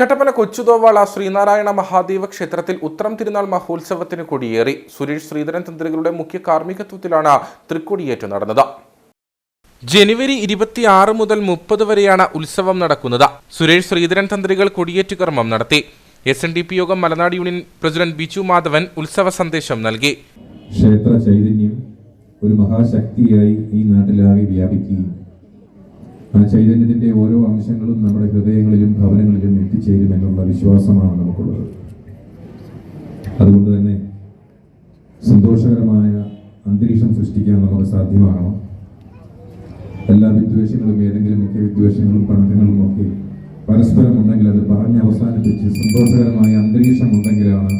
കട്ടപ്പന കൊച്ചുതോവാള ശ്രീനാരായണ മഹാദേവ ക്ഷേത്രത്തിൽ ഉത്രം തിരുനാൾ മഹോത്സവത്തിന് കൊടിയേറി. സുരേഷ് ശ്രീധരൻ തന്ത്രികളുടെ മുഖ്യ കാർമ്മികത്വത്തിലാണ് തൃക്കൊടിയേറ്റ് നടന്നത്. ജനുവരി ഇരുപത്തിയാറ് മുതൽ മുപ്പത് വരെയാണ് ഉത്സവം നടക്കുന്നത്. സുരേഷ് ശ്രീധരൻ തന്ത്രികൾ കൊടിയേറ്റ് കർമ്മം നടത്തി. എസ് എൻ ഡി പി യോഗം മലനാട് യൂണിയൻ പ്രസിഡന്റ് ബിജു മാധവൻ ഉത്സവ സന്ദേശം നൽകി. ക്ഷേത്ര ചൈതന്യം ഒരു മഹാശക്തിയായി ഈ നാട്ടിലാകെ വ്യാപിക്കുകയും ആ ചൈതന്യത്തിന്റെ ഓരോ അംശങ്ങളും നമ്മുടെ ഹൃദയങ്ങളിലും ഭവനങ്ങളിലും എത്തിച്ചേരും എന്നുള്ള വിശ്വാസമാണ് നമുക്കുള്ളത്. അതുകൊണ്ട് തന്നെ സന്തോഷകരമായ അന്തരീക്ഷം സൃഷ്ടിക്കാൻ നമുക്ക് സാധ്യമാകണം. എല്ലാ വിദ്വേഷങ്ങളും ഏതെങ്കിലും ഒക്കെ വിദ്വേഷങ്ങളും പണക്കങ്ങളും ഒക്കെ പരസ്പരം ഉണ്ടെങ്കിൽ അത് പറഞ്ഞ് അവസാനിപ്പിച്ച് സന്തോഷകരമായ അന്തരീക്ഷം ഉണ്ടെങ്കിലാണ്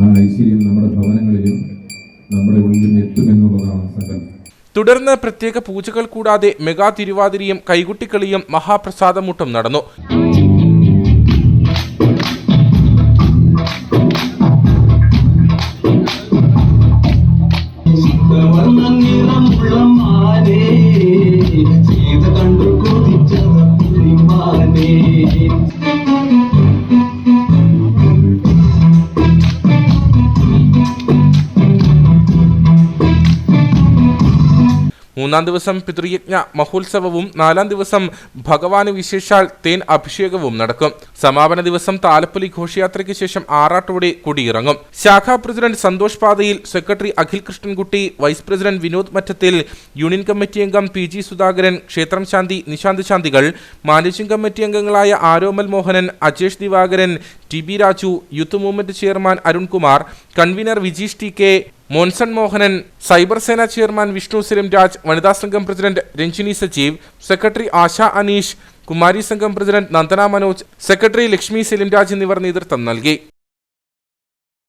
ആ ഐശ്വര്യം നമ്മുടെ ഭവനങ്ങളിലും നമ്മുടെ ഉള്ളിലും എത്തുമെന്നുള്ളതാണ് സങ്കല്പം. തുടർന്ന് പ്രത്യേക പൂജകൾ കൂടാതെ മെഗാ തിരുവാതിരയും കൈകുട്ടിക്കളിയും മഹാപ്രസാദമൂട്ടും നടന്നു. മൂന്നാം ദിവസം പിതൃയജ്ഞ മഹോത്സവവും നാലാം ദിവസം ഭഗവാന് വിശേഷാൽ തേൻ അഭിഷേകവും നടക്കും. സമാപന ദിവസം താലപ്പൊലി ഘോഷയാത്രയ്ക്ക് ശേഷം ആറാട്ടോടെ കൊടിയിറങ്ങും. ശാഖാ president Santhosh Pathayil secretary Akhil Krishnankutty vice president Vinod Mattathil union committee അംഗം പി ജി സുധാകരൻ ക്ഷേത്രം ശാന്തി നിശാന്ത് ശാന്തികൾ മാനേജിംഗ് കമ്മിറ്റി അംഗങ്ങളായ Aromal Mohanan Ajesh Divakaran T B Raju youth movement chairman Arunkumar convener Vijeesh T K Monson Mohanan cyber Sena chairman Vishnu Salim Raj വനിതാ സംഘം president Ranjini Sajeev secretary Asha Aneesh കുമാരി സംഘം president Nandana Manoj secretary Lakshmi Salim Raj എന്നിവർ നേതൃത്വം നൽകി.